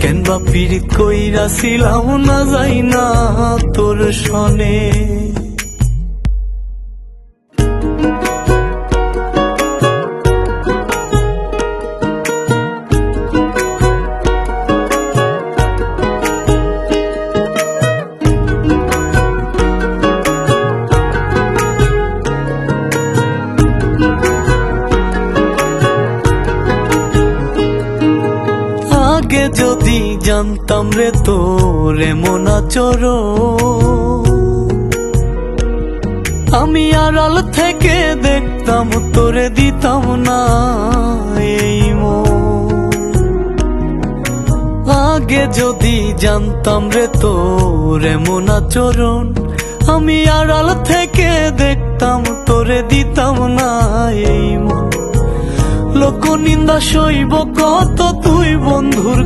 কেন বা পীড়িত কইরা ছিলাম না যাই না তোর সনে। আগে যদি জানতাম রে তোর এমন আচরণ আমি আড়াল থেকে দেখতাম, তোরে দিতাম না এই। আগে যদি জানতাম রে তোর এমন আচরণ, আমি আড়াল থেকে দেখতাম, তোরে দিতাম না এই লোক নিন্দা সইব কত